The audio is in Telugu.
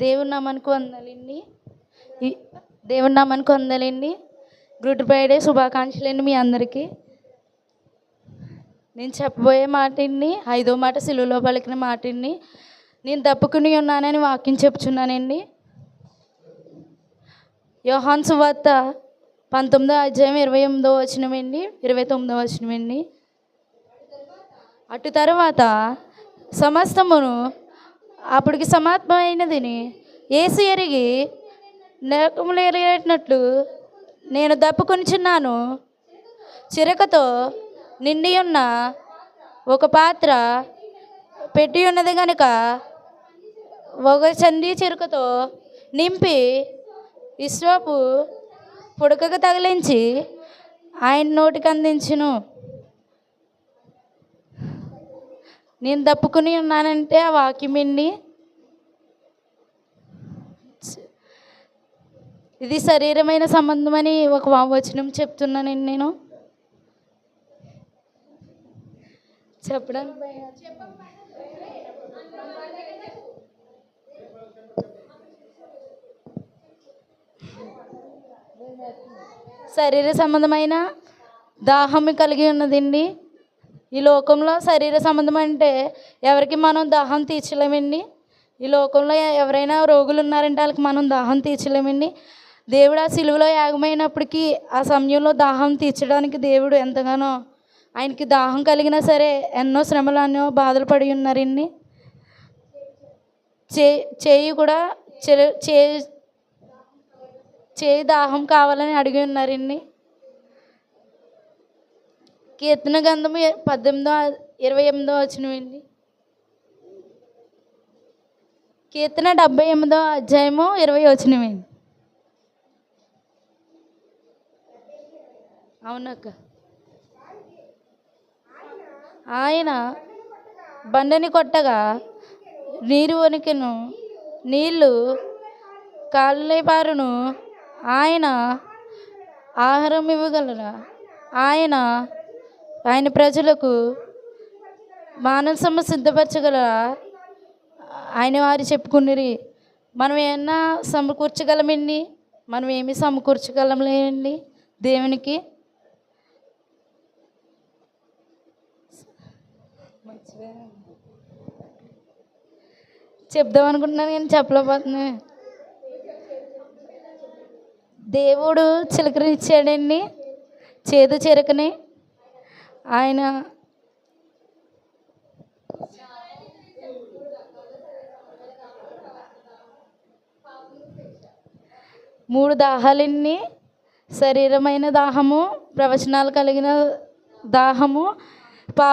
దేవుని నామానికి వందలండి దేవుని నామానికి వందలండి గుడ్ ఫ్రైడే శుభాకాంక్షలండి మీ అందరికీ. నేను చెప్పబోయే మాటండి ఐదో మాట సిలువలో పలికిన మాటండి. నేను తప్పుకుని ఉన్నానని వాక్యం చెప్తున్నానండి యోహాన్ సువార్త పంతొమ్మిదో అధ్యాయం ఇరవై ఎనిమిదో వచనమండి ఇరవై తొమ్మిదో వచనమండి. అటు తర్వాత సమస్తమును అప్పటికి సమాత్మైనదిని. ఏసు ఎరిగి నరకములు ఎరిగినట్లు నేను దప్పుకొనిచున్నాను. చిరకతో నిండి ఉన్న ఒక పాత్ర పెట్టి ఉన్నది కనుక ఒక చంది చిరుకతో నింపి ఇస్రోపు పుడకకు తగిలించి ఆయన నోటికి అందించును. నేను తప్పుకుని ఉన్నానంటే ఆ వాక్యం అండి ఇది శరీరమైన సంబంధం అని ఒక వా- వచనం చెప్తున్నానండి నేను. చెప్పడం శరీర సంబంధమైన దాహం కలిగి ఉన్నదండి ఈ లోకంలో శరీర సంబంధం అంటే ఎవరికి మనం దాహం తీర్చలేమండి? ఈ లోకంలో ఎవరైనా రోగులు ఉన్నారంటే వాళ్ళకి మనం దాహం తీర్చలేమండి? దేవుడు ఆ సిలువలో యాగమైనప్పటికీ ఆ సమయంలో దాహం తీర్చడానికి దేవుడు ఎంతగానో ఆయనకి దాహం కలిగినా సరే ఎన్నో శ్రమలు ఎన్నో బాధలు పడి ఉన్నారండి. చే చేయి కూడా చే చేయి దాహం కావాలని అడిగి ఉన్నారండి. కీర్తన గంధము పద్దెనిమిదో ఇరవై ఎనిమిదో వచ్చినవండి కీర్తన డెబ్బై ఎనిమిదో అధ్యాయము ఇరవై వచ్చినవండి అవునక్క. ఆయన బండని కొట్టగా నీరు వణికెను. నీళ్ళు కాళ్ళపారును ఆయన ఆహారం ఇవ్వగలరా? ఆయన ఆయన ప్రజలకు మానసము సిద్ధపరచగలరా ఆయన వారు చెప్పుకున్నరి మనం ఏమన్నా సమకూర్చగలమండి మనం ఏమి సమకూర్చగలంలేండి దేవునికి? చెప్దాం అనుకుంటున్నాను కానీ చెప్పలేకపోతున్నా. దేవుడు చిలకరిచ్చాడండి చేదు చిరకని. ఆయన మూడు దాహాలన్నీ శరీరమైన దాహము ప్రవచనాలు కలిగిన దాహము